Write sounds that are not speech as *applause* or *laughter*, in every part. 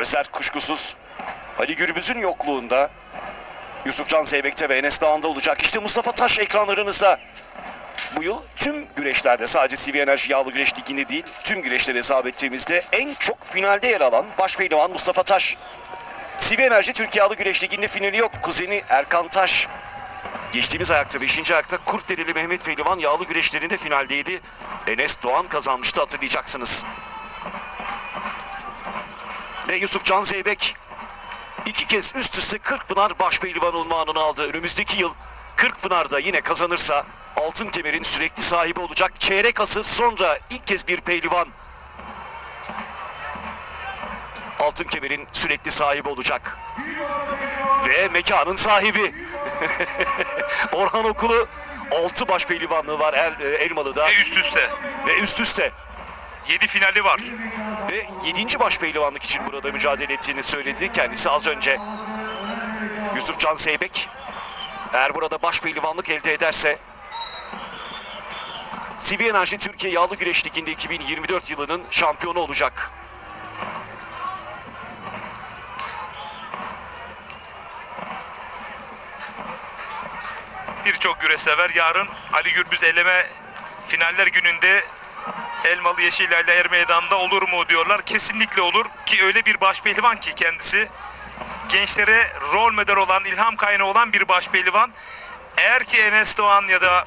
Gözler kuşkusuz Ali Gürbüz'ün yokluğunda Yusufcan Zeybek'te ve Enes Dağı'nda olacak. İşte Mustafa Taş ekranlarınızda. Bu yıl tüm güreşlerde sadece CV Enerji Yağlı Güreş Ligi'nde değil tüm güreşleri hesap ettiğimizde en çok finalde yer alan baş pehlivan Mustafa Taş. CV Enerji Türkiye Yağlı Güreş Ligi'nde finali yok. Kuzeni Erkan Taş. Geçtiğimiz ayakta 5. ayakta Kurtdereli Mehmet Pehlivan yağlı güreşlerinde finaldeydi. Enes Doğan kazanmıştı hatırlayacaksınız. Ve Yusuf Can Zeybek iki kez üst üste Kırkpınar Başpehlivan unvanını aldı. Önümüzdeki yıl Kırkpınar'da yine kazanırsa altın kemerin sürekli sahibi olacak. Çeyrek asır sonra ilk kez bir pehlivan altın kemerin sürekli sahibi olacak. Ve mekanın sahibi. *laughs* Orhan Okulu 6 baş pehlivanlığı var El, Elmalı'da Ve üst üste. ve üst üste. 7 finali var. Ve 7. baş pehlivanlık için burada mücadele ettiğini söyledi kendisi az önce. Yusuf Can Seybek eğer burada baş pehlivanlık elde ederse CV Enerji Türkiye Yağlı Güreş Ligi'nde 2024 yılının şampiyonu olacak. Birçok güreş sever. Yarın Ali Gürbüz eleme finaller gününde Elmalı Yeşilay'la Er Meydanı'nda olur mu diyorlar. Kesinlikle olur ki öyle bir başpehlivan ki kendisi. Gençlere rol model olan, ilham kaynağı olan bir başpehlivan. Eğer ki Enes Doğan ya da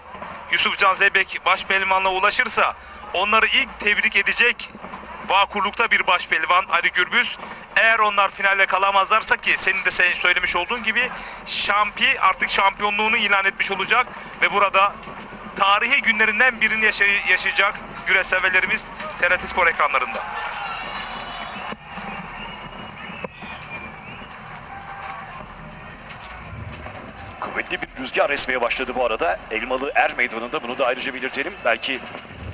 Yusuf Can Zeybek başpehlivanla ulaşırsa onları ilk tebrik edecek vakurlukta bir başpehlivan Ali Gürbüz. Eğer onlar finale kalamazlarsa ki senin de sen söylemiş olduğun gibi şampi artık şampiyonluğunu ilan etmiş olacak ve burada tarihi günlerinden birini yaşay- yaşayacak güreş severlerimiz TRT Spor ekranlarında. Kuvvetli bir rüzgar esmeye başladı bu arada. Elmalı Er Meydanı'nda bunu da ayrıca belirtelim. Belki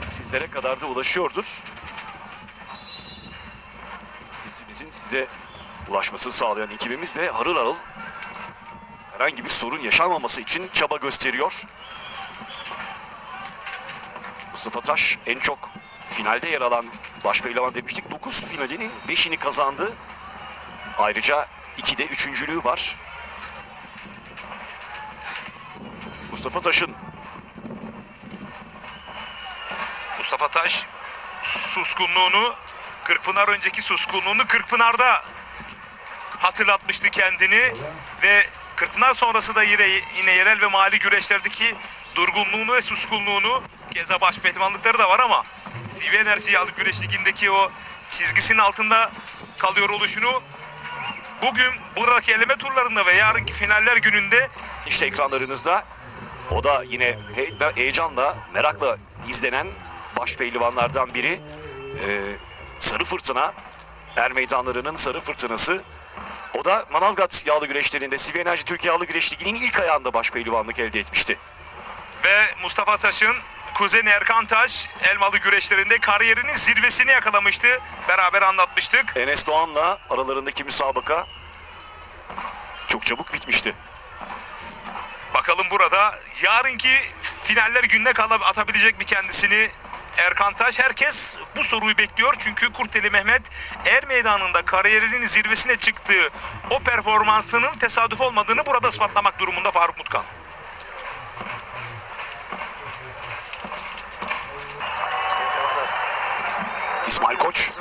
sizlere kadar da ulaşıyordur. Sesimizin size ulaşmasını sağlayan ekibimiz de harıl harıl herhangi bir sorun yaşanmaması için çaba gösteriyor. Mustafa Taş en çok finalde yer alan başpehlivan demiştik. 9 finalinin 5'ini kazandı. Ayrıca 2'de üçüncülüğü var. Mustafa Taş'ın Mustafa Taş suskunluğunu Kırkpınar önceki suskunluğunu Kırkpınar'da hatırlatmıştı kendini ve Kırkpınar sonrası da yine, yine yerel ve mali güreşlerdeki durgunluğunu ve suskunluğunu keza baş pehlivanlıkları da var ama CV Enerji Yağlı Güreş Ligi'ndeki o çizgisinin altında kalıyor oluşunu bugün buradaki eleme turlarında ve yarınki finaller gününde işte ekranlarınızda. O da yine he- heyecanla, merakla izlenen baş pehlivanlardan biri. Ee, Sarı Fırtına, Er Meydanları'nın Sarı Fırtınası. O da Manavgat yağlı güreşlerinde CV Enerji Türkiye Yağlı Güreş Ligi'nin ilk ayağında baş pehlivanlık elde etmişti. ve Mustafa Taş'ın kuzeni Erkan Taş elmalı güreşlerinde kariyerinin zirvesini yakalamıştı. Beraber anlatmıştık. Enes Doğan'la aralarındaki müsabaka çok çabuk bitmişti. Bakalım burada yarınki finaller gününe kalıp atabilecek mi kendisini Erkan Taş? Herkes bu soruyu bekliyor. Çünkü Kurteli Mehmet Er Meydanı'nda kariyerinin zirvesine çıktığı o performansının tesadüf olmadığını burada ispatlamak durumunda Faruk Mutkan. İsmail Koç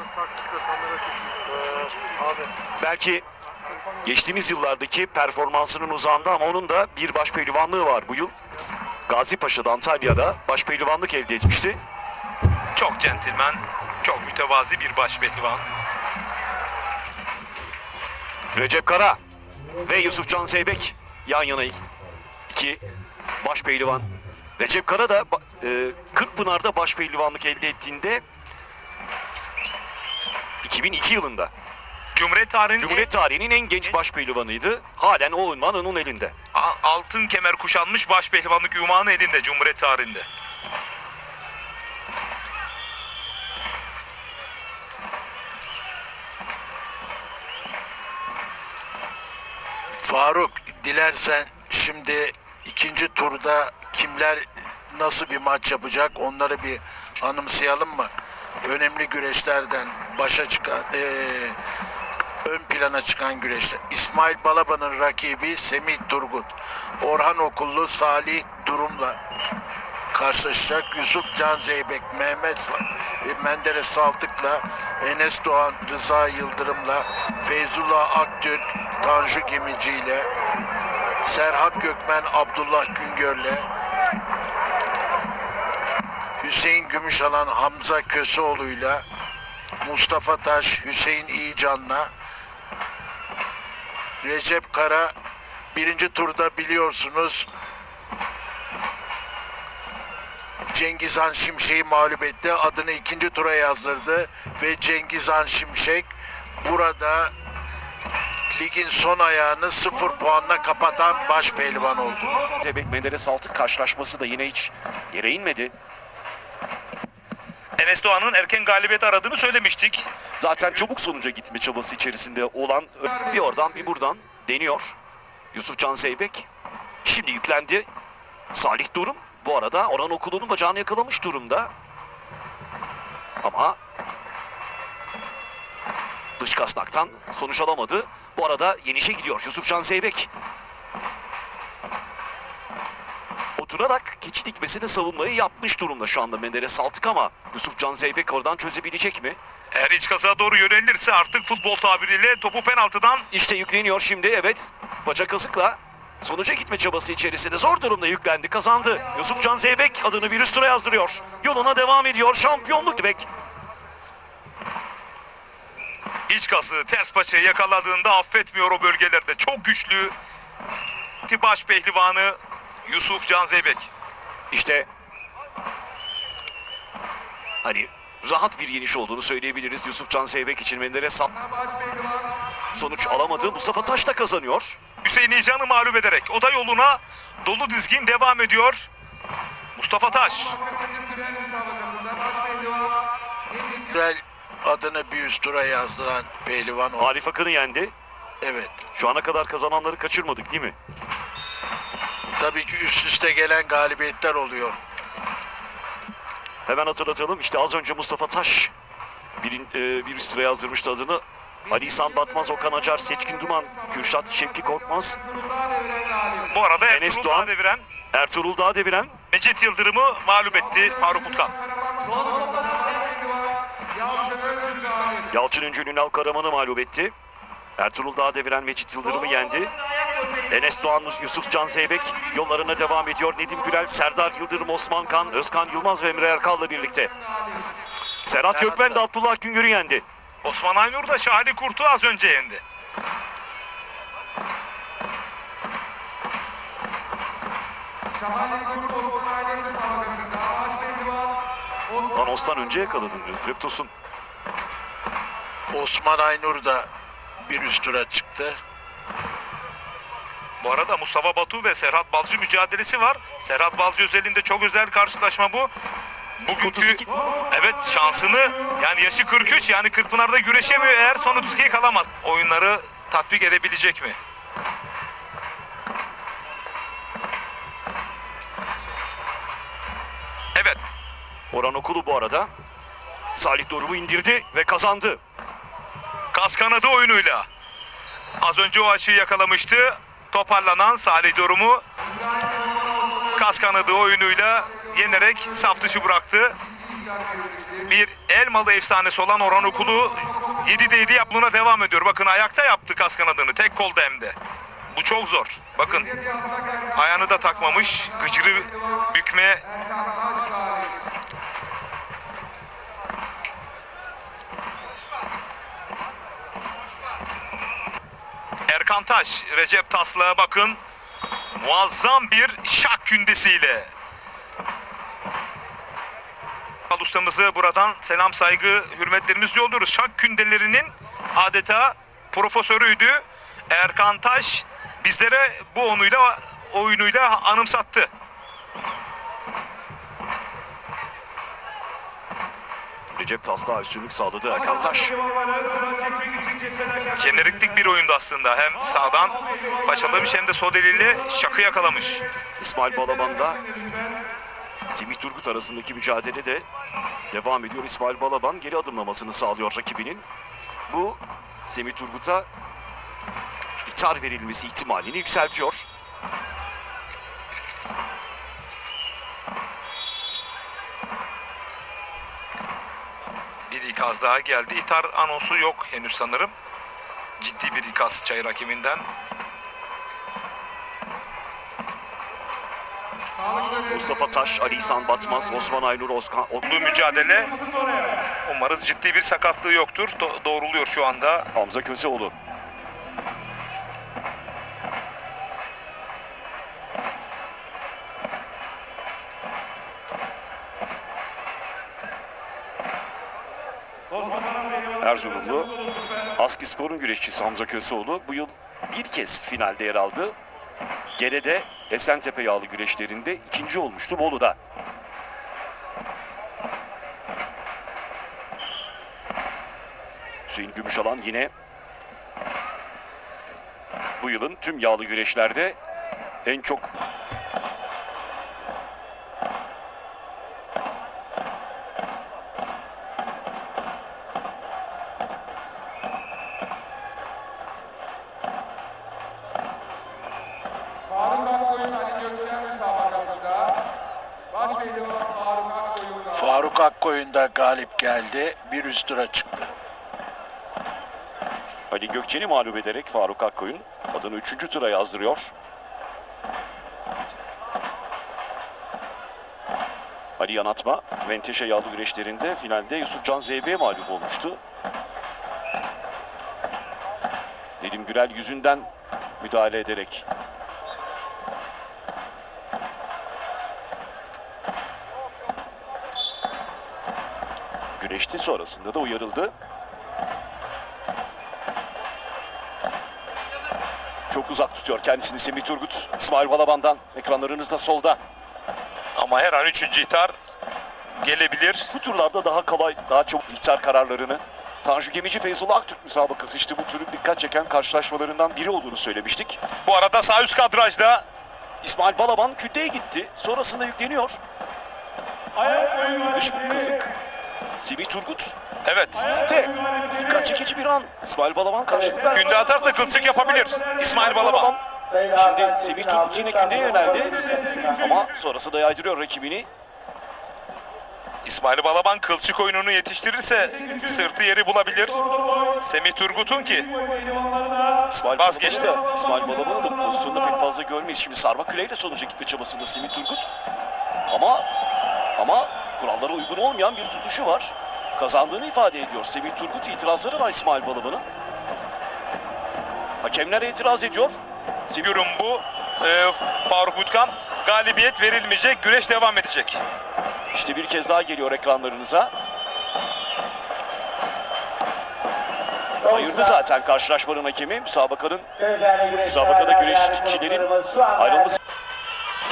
belki geçtiğimiz yıllardaki performansının uzağında ama onun da bir baş pehlivanlığı var bu yıl. Gazi Paşa'da Antalya'da baş pehlivanlık elde etmişti. Çok centilmen, çok mütevazi bir başpehlivan. Recep Kara ve Yusufcan Zeybek yan yana iki baş pehlivan. Recep Kara da e, Kırkpınar'da baş pehlivanlık elde ettiğinde 2002 yılında Cumhuriyet tarihinin Cumhuriyet tarihinin en genç baş pehlivanıydı. Halen o unvan onun elinde. A- altın kemer kuşanmış başpehlivanlık ünvanı elinde Cumhuriyet tarihinde. Faruk dilersen şimdi ikinci turda kimler nasıl bir maç yapacak onları bir anımsayalım mı? Önemli güreşlerden başa çıkan eee, plana çıkan güreşler. İsmail Balaban'ın rakibi Semih Turgut. Orhan Okullu Salih Durum'la karşılaşacak. Yusuf Can Zeybek, Mehmet e, Menderes Saltık'la Enes Doğan, Rıza Yıldırım'la Feyzullah Aktürk, Tanju Gemici ile Serhat Gökmen, Abdullah Güngör'le Hüseyin Gümüşalan, Hamza Köseoğlu'yla Mustafa Taş, Hüseyin İyican'la Recep Kara birinci turda biliyorsunuz Cengizhan Şimşek'i mağlup etti. Adını ikinci tura yazdırdı ve Cengizhan Şimşek burada ligin son ayağını sıfır puanla kapatan baş pehlivan oldu. Zeybek Menderes Altın karşılaşması da yine hiç yere inmedi. Enes Doğan'ın erken galibiyet aradığını söylemiştik. Zaten çabuk sonuca gitme çabası içerisinde olan bir oradan bir buradan deniyor. Yusufcan Zeybek şimdi yüklendi. Salih Durum bu arada Orhan Okulu'nun bacağını yakalamış durumda. Ama dış kasnaktan sonuç alamadı. Bu arada yenişe gidiyor Yusufcan Zeybek. Oturarak keçi dikmesini savunmayı yapmış durumda şu anda Menderes Saltık ama Yusufcan Zeybek oradan çözebilecek mi? Eğer iç kaza doğru yönelirse artık futbol tabiriyle topu penaltıdan İşte yükleniyor şimdi evet. Bacak kazıkla sonuca gitme çabası içerisinde zor durumda yüklendi kazandı. Yusuf Can Zeybek adını bir üst tura yazdırıyor. Yoluna devam ediyor şampiyonluk Zeybek. iç kası ters paçayı yakaladığında affetmiyor o bölgelerde. Çok güçlü baş pehlivanı Yusuf Can Zeybek. İşte hani rahat bir yeniş olduğunu söyleyebiliriz Yusuf Can Zeybek için Menderes Sal- sonuç alamadı. Mustafa Taş da kazanıyor. Hüseyin İcan'ı mağlup ederek o da yoluna dolu dizgin devam ediyor. Mustafa Taş. Gürel adını bir üst tura yazdıran pehlivan oldu. Arif Akın'ı yendi. Evet. Şu ana kadar kazananları kaçırmadık değil mi? Tabii ki üst üste gelen galibiyetler oluyor. Hemen hatırlatalım. İşte az önce Mustafa Taş bir, e, bir üstüne yazdırmıştı adını. Ali İhsan Batmaz, Okan Acar, Seçkin Duman, Kürşat Şevki Korkmaz, Bu arada Enes Ertuğrul Doğan. Dağdeviren Ertuğrul Dağdeviren, Mecit Yıldırım'ı mağlup etti Faruk Utkan. Yalçın Üncü Ünal Karaman'ı mağlup etti. Ertuğrul Dağdeviren Mecit Yıldırım'ı yendi. Enes Doğan, Yusuf Can Zeybek yollarına devam ediyor. Nedim Gürel, Serdar Yıldırım, Osman Kan, Özkan Yılmaz ve Emre Erkal'la birlikte. Serhat Gökmen de Abdullah Güngör'ü yendi. Osman Aynur da Şahane Kurt'u az önce yendi. Şahane Grup Osman Ailenin müsabakasında baş pehlivan Osman Lan önce yakaladın diyor. Reptosun. Osman Aynur da bir üst tura çıktı. Bu arada Mustafa Batu ve Serhat Balcı mücadelesi var. Serhat Balcı özelinde çok özel karşılaşma bu. Bugünkü 32. evet şansını yani yaşı 43 yani Kırkpınar'da güreşemiyor eğer son 32'ye kalamaz. Oyunları tatbik edebilecek mi? Evet. Orhan Okulu bu arada Salih Doruk'u indirdi ve kazandı. Kas kanadı oyunuyla. Az önce o açıyı yakalamıştı. Toparlanan Salih Durum'u kas oyunuyla yenerek saf dışı bıraktı. Bir Elmalı efsanesi olan Orhan Okulu 7'de 7 yapmına devam ediyor. Bakın ayakta yaptı kas. Tek kolda hem de. Bu çok zor. Bakın ayağını da takmamış. Gıcırı bükme Erkan Taş, Recep Taslı'ya bakın. Muazzam bir şak kündesiyle. Ustamızı buradan selam saygı hürmetlerimizi yolluyoruz. Şak kündelerinin adeta profesörüydü. Erkan Taş bizlere bu onuyla oyunuyla anımsattı. Recep Tasla üstünlük sağladı Erkan Taş. Jeneriklik bir oyundu aslında. Hem sağdan paçalamış hem de sol eliyle şakı yakalamış. İsmail Balaban da Semih Turgut arasındaki mücadele de devam ediyor. İsmail Balaban geri adımlamasını sağlıyor rakibinin. Bu Semih Turgut'a tar verilmesi ihtimalini yükseltiyor. Bir ikaz daha geldi. İthar anonsu yok henüz sanırım. Ciddi bir ikaz çayır görevlileri- Mustafa Taş, Ali İhsan Batmaz, Osman Aynur, Oskan, Bu mücadele umarız ciddi bir sakatlığı yoktur. Do- doğruluyor şu anda. Hamza Köseoğlu. Erzurumlu Askispor'un güreşçisi Hamza Köseoğlu bu yıl bir kez finalde yer aldı. Gerede Esentepe yağlı güreşlerinde ikinci olmuştu Bolu'da. Hüseyin Gümüşalan yine bu yılın tüm yağlı güreşlerde en çok Faruk Akkoyun Ali Gökçen müsabakasında baş pehlivan Faruk Akkoyun'da Faruk Akkoyun da geldi. Bir üst tura çıktı. Ali Gökçen'i mağlup ederek Faruk Akkoyun adını 3. tura yazdırıyor. Ali Yanatma, Menteşe yağlı güreşlerinde finalde Yusufcan ZB'ye mağlup olmuştu. Nedim Gürel yüzünden müdahale ederek güreşti sonrasında da uyarıldı. Çok uzak tutuyor kendisini Semih Turgut. İsmail Balaban'dan ekranlarınızda solda. Ama her an üçüncü ihtar gelebilir. Bu turlarda daha kolay, daha çok ihtar kararlarını Tanju Gemici Feyzullah Aktürk müsabakası işte bu türün dikkat çeken karşılaşmalarından biri olduğunu söylemiştik. Bu arada sağ üst kadrajda İsmail Balaban kütleye gitti. Sonrasında yükleniyor. Dış bir kazık. Semih Turgut evet üstte. Dikkat çekici bir an. İsmail Balaban karşılık verdi. günde atarsa kılçık yapabilir. İsmail Balaban. Şimdi Semih Turgut yine kündeye yöneldi. Ama sonrasında yaydırıyor rakibini. İsmail Balaban kılçık oyununu yetiştirirse sırtı yeri bulabilir. Semih Turgut'un ki İsmail Vazgeçti. Balaban'ı da, İsmail Balaban'ı da pozisyonda pek fazla görmeyiz. Şimdi sarma küreyle sonuca gitme çabasında Semih Turgut. Ama ama kurallara uygun olmayan bir tutuşu var. Kazandığını ifade ediyor. Semih Turgut itirazları var İsmail Balaban'ın. Hakemler itiraz ediyor. Semih yorum bu. Ee, Faruk Butkan galibiyet verilmeyecek. Güreş devam edecek. işte bir kez daha geliyor ekranlarınıza. Ayırdı zaten karşılaşmanın hakemi. Müsabakanın müsabakada güreşçilerin ayrılması.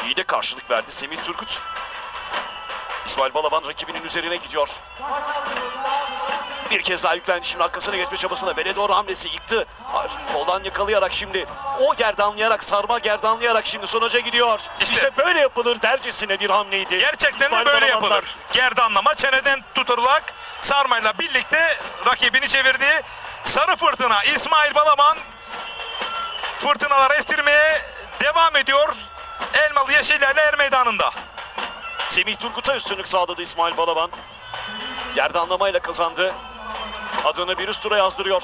İyi de karşılık verdi Semih Turgut. İsmail Balaban rakibinin üzerine gidiyor. Bir kez daha yüklendi şimdi arkasına geçme çabasına. Bele doğru hamlesi yıktı. Koldan yakalayarak şimdi o gerdanlayarak sarma gerdanlayarak şimdi sonuca gidiyor. İşte- İşte, böyle yapılır dercesine bir hamleydi. Gerçekten de İsmail böyle Balaban'dan. yapılır. Gerdanlama çeneden tutulak sarmayla birlikte rakibini çevirdi. Sarı fırtına İsmail Balaban fırtınalar estirmeye devam ediyor. Elmalı Yeşiller'le Er Meydanı'nda. Semih Turgut'a üstünlük sağladı İsmail Balaban. Gerdanlamayla kazandı. Adını bir üst tura yazdırıyor.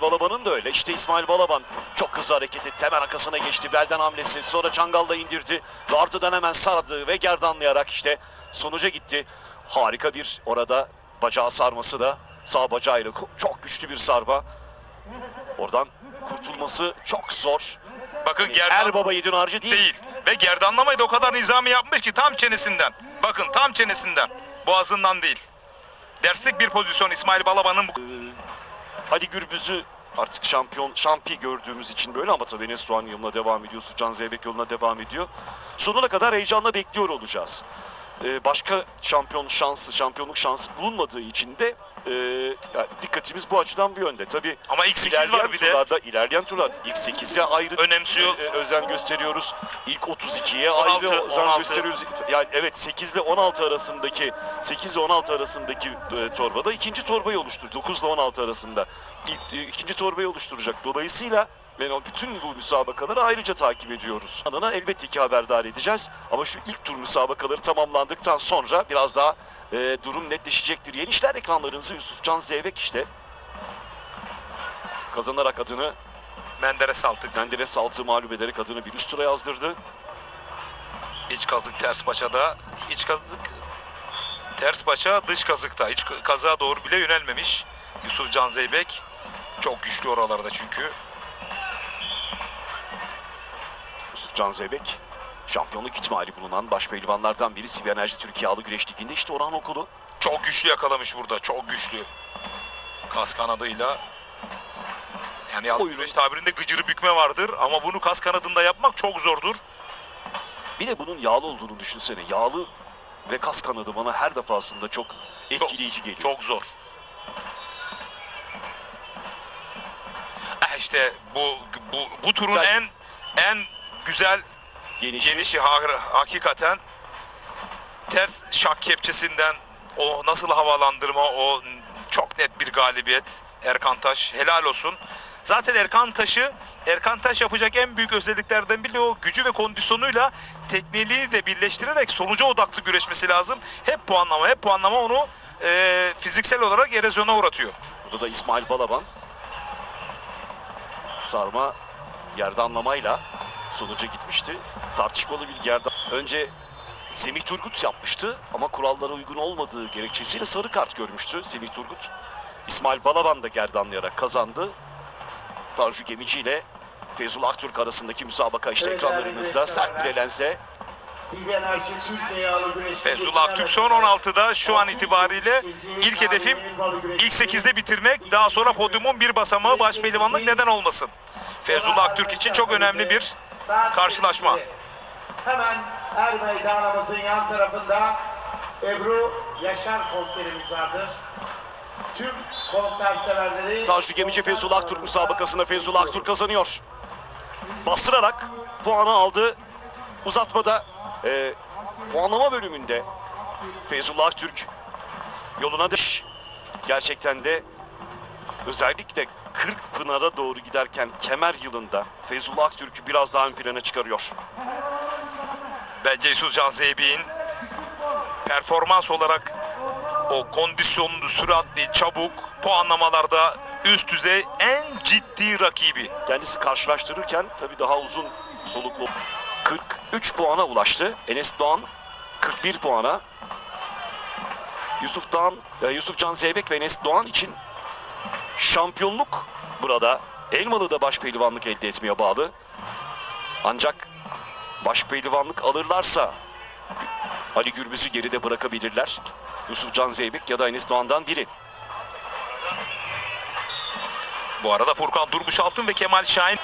Balaban'ın da öyle. İşte İsmail Balaban çok hızlı hareket etti. Hemen arkasına geçti. Belden hamlesi. Sonra çangalla indirdi. Ve ardından hemen sardı ve gerdanlayarak işte sonuca gitti. Harika bir orada bacağı sarması da sağ bacağıyla çok güçlü bir sarma. Oradan kurtulması çok zor. Bakın gerdan Er baba yiğidin harcı değil. değil. Ve gerdanlamayı da o kadar nizami yapmış ki tam çenesinden. Bakın tam çenesinden. Boğazından değil. Derslik bir pozisyon İsmail Balaban'ın bu. Ali Gürbüz'ü artık şampiyon, şampi gördüğümüz için böyle ama tabii Enes Doğan yoluna devam ediyor. Can Zeybek yoluna devam ediyor. Sonuna kadar heyecanla bekliyor olacağız. Ee, başka şampiyon şansı, şampiyonluk şansı bulunmadığı için de e, yani dikkatimiz bu açıdan bir yönde. Tabii Ama ilk 8 ilerleyen var bir de. turlarda, ilerleyen turlar ilk 8'e ayrı Önemsiyor. e, özen gösteriyoruz. İlk 32'ye 16, ayrı özen 16. gösteriyoruz. Yani evet 8 ile 16 arasındaki 8 ile 16 arasındaki e, torbada ikinci torbayı oluşturdu. 9 ile 16 arasında ilk, e, ikinci torbayı oluşturacak. Dolayısıyla ben o bütün bu müsabakaları ayrıca takip ediyoruz. Anına elbette ki haberdar edeceğiz. Ama şu ilk tur müsabakaları tamamlandıktan sonra biraz daha e, durum netleşecektir. Yeni işler ekranlarınızı Yusufcan Zeybek işte kazanarak adını Menderes Saltık. Menderes Saltığı mağlup ederek adını bir üst tura yazdırdı. İç kazık ters paçada. İç kazık ters paça dış kazıkta. İç kazığa doğru bile yönelmemiş. Yusuf Can Zeybek. Çok güçlü oralarda çünkü. Yusufcan Zeybek şampiyonluk ihtimali bulunan baş pehlivanlardan biri Sivri Enerji Türkiye Ağlı Güreş Ligi'nde işte Orhan Okulu. Çok güçlü yakalamış burada. Çok güçlü. Kas kanadıyla. Yani Oyunun- güreş tabirinde gıcırı bükme vardır ama bunu kas kanadında yapmak çok zordur. Bir de bunun yağlı olduğunu düşünsene. Yağlı ve kas kanadı bana her defasında çok etkileyici geliyor. Çok zor. Eh işte bu bu bu turun Güzel. en en güzel Genişi. gelişi ha- hakikaten ters şak kepçesinden o nasıl havalandırma o çok net bir galibiyet Erkan Taş helal olsun. Zaten Erkan Taş'ı Erkan Taş yapacak en büyük özelliklerden biri o gücü ve kondisyonuyla tekniğini de birleştirerek sonuca odaklı güreşmesi lazım. Hep puanlama hep puanlama onu e, fiziksel olarak erozyona uğratıyor. Burada da İsmail Balaban. Sarma gerdanlamayla sonuca gitmişti. Tartışmalı bir gerdan. Önce Semih Turgut yapmıştı ama kurallara uygun olmadığı gerekçesiyle sarı kart görmüştü Semih Turgut. İsmail Balaban da gerdanlayarak kazandı. Tanju Gemici ile Feyzullah Aktürk arasındaki müsabaka işte Evet, ekranlarınızda sert bir elense. Feyzullah Aktürk son 16'da şu an itibariyle ilk hedefim ilk 8'de bitirmek. Daha sonra podyumun bir basamağı baş pehlivanlık neden olmasın? Feyzullah Aktürk için çok önemli bir karşılaşma. Hemen Er Meydanımızın yan tarafında Ebru Yaşar konserimiz vardır. Tüm konser severleri... Tanju Gemici Feyzullah Aktürk müsabakasında Feyzullah Aktürk kazanıyor. Bastırarak puanı aldı. Uzatmada e, puanlama bölümünde Feyzullah Aktürk yoluna düş. Gerçekten de özellikle 40 Pınar'a doğru giderken kemer yılında Feyzullah Aktürk'ü biraz daha ön plana çıkarıyor. Bence Yusuf Can Zeybek'in performans olarak o kondisyonlu, süratli, çabuk puanlamalarda üst düzey en ciddi rakibi. Kendisi karşılaştırırken tabii daha uzun soluklu 43 puana ulaştı. Enes Doğan 41 puana. Yusuf Doğan, e, Yusuf Can Zeybek ve Enes Doğan için şampiyonluk burada. Elmalı'da baş pehlivanlık elde etmeye bağlı. Ancak baş pehlivanlık alırlarsa Ali Gürbüz'ü geride bırakabilirler. Yusuf Can Zeybek ya da Enes Doğan'dan biri. Bu arada Furkan Durmuş Altın ve Kemal Şahin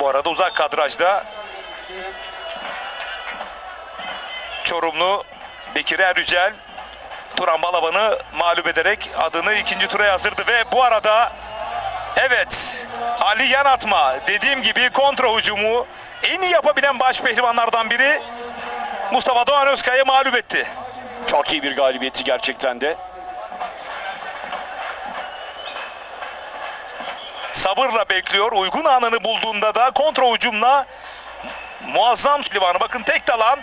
Bu arada uzak kadrajda Çorumlu Bekir Erücel Turan Balaban'ı mağlup ederek adını ikinci tura yazdırdı ve bu arada Evet. Ali Yanatma dediğim gibi kontra hücumu en iyi yapabilen baş pehlivanlardan biri Mustafa Doğan Özkaya'yı mağlup etti. Çok iyi bir galibiyetti gerçekten de. Sabırla bekliyor. Uygun anını bulduğunda da kontra hücumla muazzam pehlivanı. Bakın tek dalan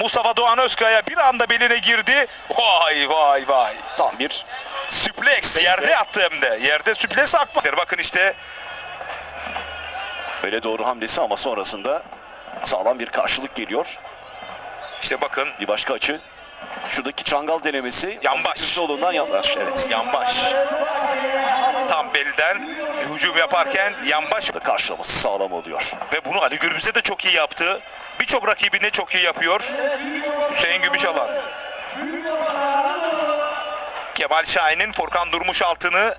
Mustafa Doğan Özkaya bir anda beline girdi. Vay vay vay. Tam bir Süpleks yerde yattı hem de. Yerde süpleks akma. Bakın işte Öyle doğru hamlesi ama sonrasında sağlam bir karşılık geliyor. işte bakın Bir başka açı. Şuradaki çangal denemesi. Yanbaş. Solundan yanbaş. Evet. Yanbaş. Tam belden hücum yaparken Yanbaş karşılaması sağlam oluyor. ve bunu Ali Gürbüz'e de çok iyi yaptı. Birçok rakibine çok iyi yapıyor. Hüseyin Gümüşalan. Kemal Şahin'in Furkan Durmuş altını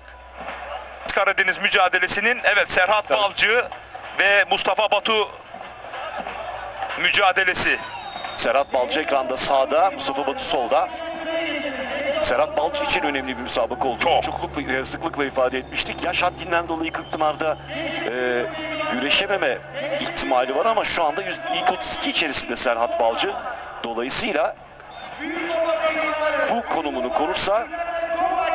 Karadeniz mücadelesinin evet Serhat. Balcı ve Mustafa Batu mücadelesi. Serhat Balcı ekranda sağda, Mustafa Batu solda. Serhat Balcı için önemli bir müsabaka oldu. Çok. Çoklukla, e, sıklıkla ifade etmiştik. Yaş haddinden dolayı Kırkpınar'da e, güreşememe ihtimali var ama şu anda ilk 32 içerisinde Serhat Balcı. Dolayısıyla bu konumunu korursa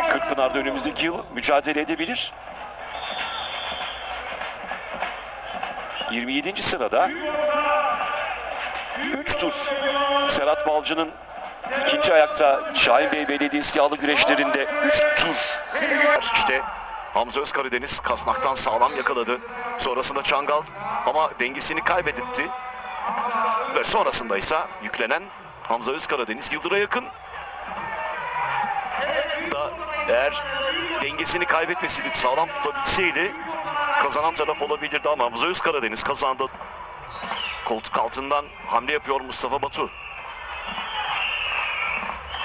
Kırkpınar'da önümüzdeki yıl mücadele edebilir. 27. sırada 3 tur Serhat Balcı'nın ikinci ayakta Şahin Bey Belediyesi yağlı güreşlerinde 3 tur. İşte Hamza Özkaradeniz kasnaktan sağlam yakaladı. Sonrasında Çangal ama dengesini kaybedetti. Ve sonrasında ise yüklenen Hamza Özkaradeniz Yıldır'a yakın. Da eğer dengesini kaybetmeseydi, sağlam tutabilseydi kazanan taraf olabilirdi ama Hamza Özkaradeniz kazandı. Koltuk altından hamle yapıyor Mustafa Batu.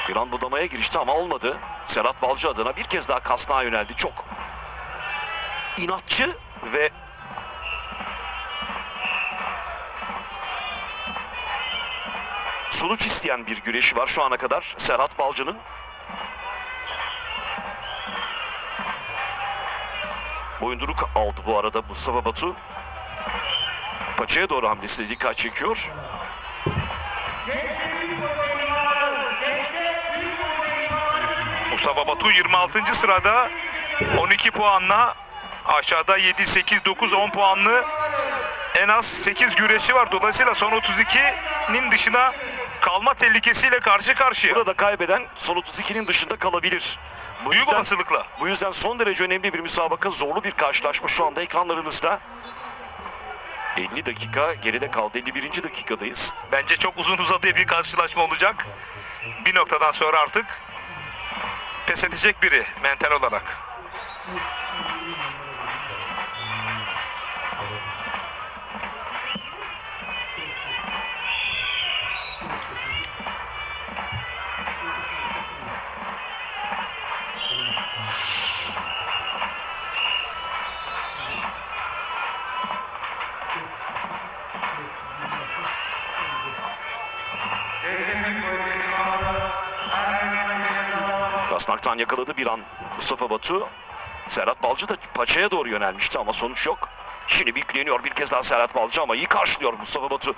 Bir an budamaya girişti ama olmadı. Serhat Balcı adına bir kez daha kasnağa yöneldi. Çok inatçı ve sonuç isteyen bir güreşi var şu ana kadar Serhat Balcı'nın. Boyunduruk aldı bu arada Mustafa Batu. Paçaya doğru hamlesiyle dikkat çekiyor. Mustafa Batu 26. sırada 12 puanla aşağıda 7, 8, 9, 10 puanlı en az 8 güreşi var. Dolayısıyla son 32'nin dışına kalma tehlikesiyle karşı karşıya. Burada kaybeden son 32'nin dışında kalabilir. Bu Büyük yüzden, olasılıkla. bu yüzden son derece önemli bir müsabaka, zorlu bir karşılaşma şu anda ekranlarınızda. 50 dakika geride kaldı. 51. dakikadayız. Bence çok uzun uzadığı bir karşılaşma olacak. Bir noktadan sonra artık pes edecek biri mental olarak. Kasnaktan yakaladı bir an Mustafa Batu. Serhat Balcı da paçaya doğru yönelmişti ama sonuç yok. Şimdi bir yükleniyor bir kez daha Serhat Balcı ama iyi karşılıyor Mustafa Batu.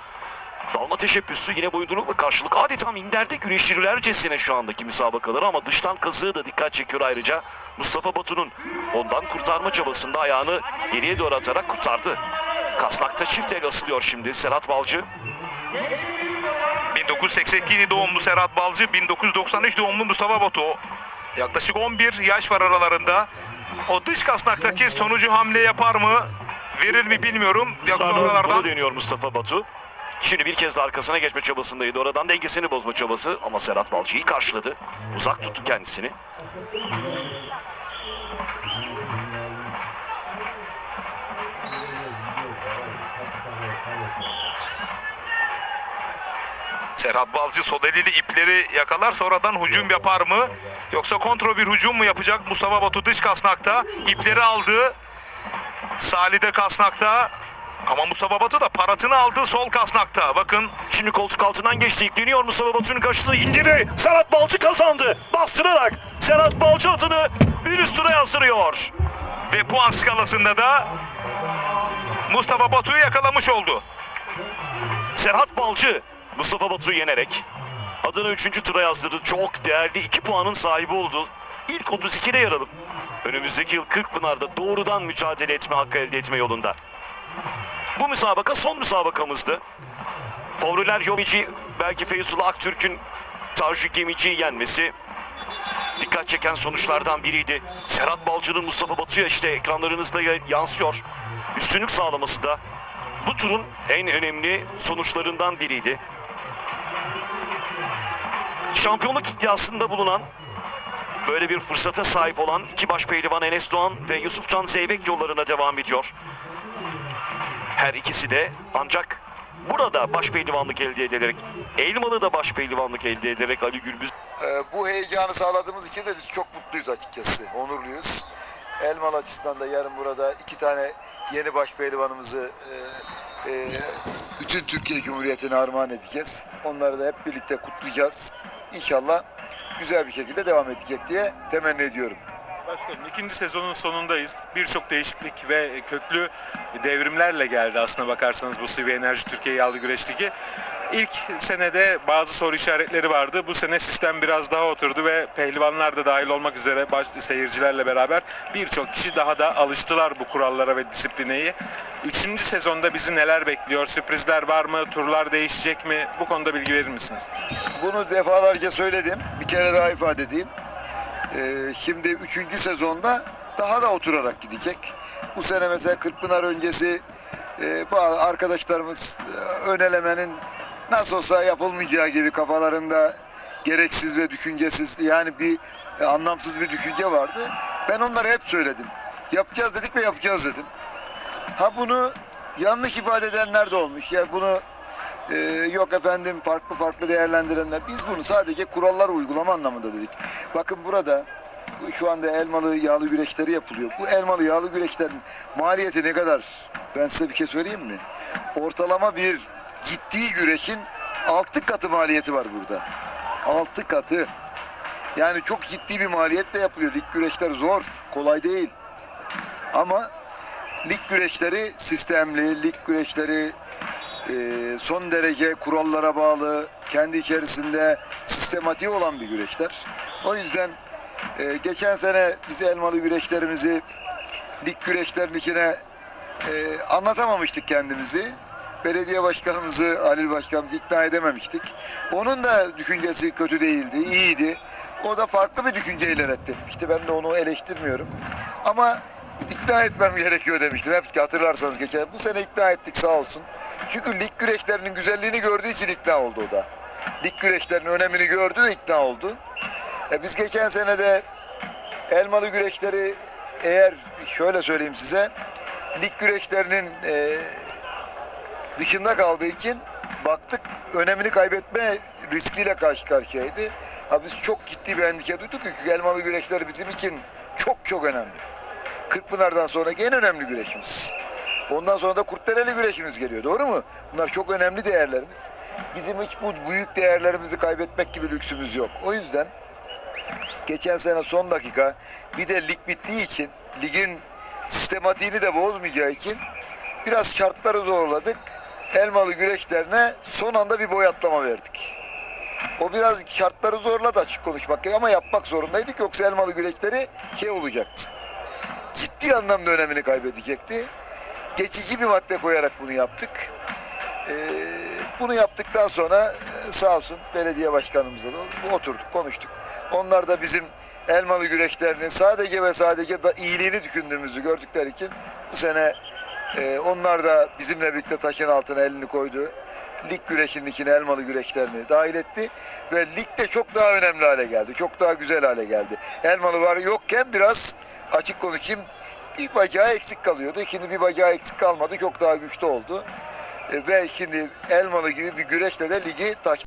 Dalma teşebbüsü yine boyundurukla karşılık. Adeta minderde güreşirlercesine şu andaki müsabakaları ama dıştan kazığı da dikkat çekiyor ayrıca. Mustafa Batu'nun ondan kurtarma çabasında ayağını geriye doğru atarak kurtardı. Kasnakta çift el asılıyor şimdi Serhat Balcı. 1982 doğumlu Serhat Balcı, 1993 doğumlu Mustafa Batu. Yaklaşık 11 yaş var aralarında. O dış kasnaktaki sonucu hamle yapar mı? Verir mi bilmiyorum. Bunu oralardan deniyor Mustafa Batu. Şimdi bir kez de arkasına geçme çabasındaydı. Oradan dengesini bozma çabası ama Serhat Balcı iyi karşıladı. Uzak tuttu kendisini. Serhat Balcı sol eliyle ipleri yakalar sonradan hücum yapar mı? Yoksa kontrol bir hücum mu yapacak? Mustafa Batu dış kasnakta ipleri aldı. Salide kasnakta. Ama Mustafa Batu da paratını aldı sol kasnakta. Bakın Şimdi koltuk altından geçti. İkleniyor Mustafa Batu'nun karşısına indiri. Serhat Balcı kazandı. Bastırarak Serhat Balcı adını bir üst tura yazdırıyor. ve puan skalasında da Mustafa Batu'yu yakalamış oldu. Serhat Balcı Mustafa Batu'yu yenerek adını 3. tura yazdırdı. Çok değerli 2 puanın sahibi oldu. İlk 32'de yer alıp önümüzdeki yıl Kırkpınar'da doğrudan mücadele etme hakkı elde etme yolunda. Bu müsabaka son müsabakamızdı. Favoriler Yomici belki Feyzullah Aktürk'ün Tarjı Gemici'yi yenmesi dikkat çeken sonuçlardan biriydi. Serhat Balcı'nın Mustafa Batu'ya işte ekranlarınızda ya- yansıyor. Üstünlük sağlaması da bu turun en önemli sonuçlarından biriydi. Şampiyonluk iddiasında bulunan böyle bir fırsata sahip olan iki baş pehlivan Enes Doğan ve Yusufcan Zeybek yollarına devam ediyor. Her ikisi de ancak burada baş pehlivanlık elde ederek, Elmalı'da baş pehlivanlık elde ederek Ali Gürbüz Ee, bu heyecanı sağladığımız için de biz çok mutluyuz açıkçası. Onurluyuz. Elmalı açısından da yarın burada iki tane yeni baş pehlivanımızı e, e, bütün Türkiye Cumhuriyeti'ne armağan edeceğiz. Onları da hep birlikte kutlayacağız. İnşallah güzel bir şekilde devam edecek diye temenni ediyorum. Başkanım ikinci sezonun sonundayız. Birçok değişiklik ve köklü devrimlerle geldi aslına bakarsanız bu Sıvı Enerji Türkiye Yağlı Güreş Ligi. İlk senede bazı soru işaretleri vardı. Bu sene sistem biraz daha oturdu ve pehlivanlar da dahil olmak üzere baş, seyircilerle beraber birçok kişi daha da alıştılar bu kurallara ve disiplineyi. Üçüncü sezonda bizi neler bekliyor? Sürprizler var mı? Turlar değişecek mi? Bu konuda bilgi verir misiniz? Bunu defalarca söyledim. Bir kere daha ifade edeyim. Ee, şimdi üçüncü sezonda daha da oturarak gidecek. Bu sene mesela Kırkpınar öncesi e, bazı arkadaşlarımız e, önelemenin nasıl olsa yapılmayacağı gibi kafalarında gereksiz ve düşüncesiz yani bir e, anlamsız bir düşünce vardı. Ben onlara hep söyledim. Yapacağız dedik ve yapacağız dedim. Ha bunu yanlış ifade edenler de olmuş. Ya bunu ee, yok efendim farklı farklı değerlendirenler. Biz bunu sadece kurallar uygulama anlamında dedik. Bakın burada bu şu anda elmalı yağlı güreşleri yapılıyor. Bu elmalı yağlı güreşlerin maliyeti ne kadar? Ben size bir şey söyleyeyim mi? Ortalama bir ciddi güreşin altı katı maliyeti var burada. Altı katı. Yani çok ciddi bir maliyetle yapılıyor. Lig güreşler zor, kolay değil. Ama lig güreşleri sistemli, lig güreşleri e, son derece kurallara bağlı, kendi içerisinde sistematiği olan bir güreşler. O yüzden e, geçen sene biz elmalı güreşlerimizi lig güreşlerinin içine e, anlatamamıştık kendimizi. Belediye başkanımızı, Halil başkanımızı ikna edememiştik. Onun da düşüncesi kötü değildi, iyiydi. O da farklı bir düşünceyle reddetmişti. Ben de onu eleştirmiyorum. Ama ikna etmem gerekiyor demiştim. Hep hatırlarsanız geçen. Bu sene ikna ettik sağ olsun. Çünkü lig güreşlerinin güzelliğini gördüğü için ikna oldu o da. Lig güreşlerinin önemini gördü ve ikna oldu. E biz geçen sene de elmalı güreşleri eğer şöyle söyleyeyim size lig güreşlerinin e, dışında kaldığı için baktık önemini kaybetme riskiyle karşı karşıyaydı. Ha biz çok ciddi bir endişe duyduk çünkü elmalı güreşler bizim için çok çok önemli. Kırkpınar'dan sonraki en önemli güreşimiz. Ondan sonra da Kurtdereli güreşimiz geliyor. Doğru mu? Bunlar çok önemli değerlerimiz. Bizim hiç bu büyük değerlerimizi kaybetmek gibi lüksümüz yok. O yüzden geçen sene son dakika bir de lig bittiği için ligin sistematiğini de bozmayacağı için biraz şartları zorladık. Elmalı güreşlerine son anda bir boy atlama verdik. O biraz şartları zorladı açık konuşmak ama yapmak zorundaydık yoksa elmalı güreşleri şey olacaktı. Ciddi anlamda önemini kaybedecekti. Geçici bir madde koyarak bunu yaptık. Ee, bunu yaptıktan sonra e, sağ olsun belediye başkanımızla da oturduk konuştuk. Onlar da bizim elmalı güreşlerinin sadece ve sadece da iyiliğini düşündüğümüzü gördükleri için bu sene e, onlar da bizimle birlikte taşın altına elini koydu. Lig güreşinin içine elmalı güreşlerini dahil etti ve lig de çok daha önemli hale geldi. Çok daha güzel hale geldi. Elmalı var yokken biraz açık konuşayım bir bacağı eksik kalıyordu. Şimdi bir bacağı eksik kalmadı. Çok daha güçlü oldu. E, ve şimdi elmalı gibi bir güreşle de ligi taş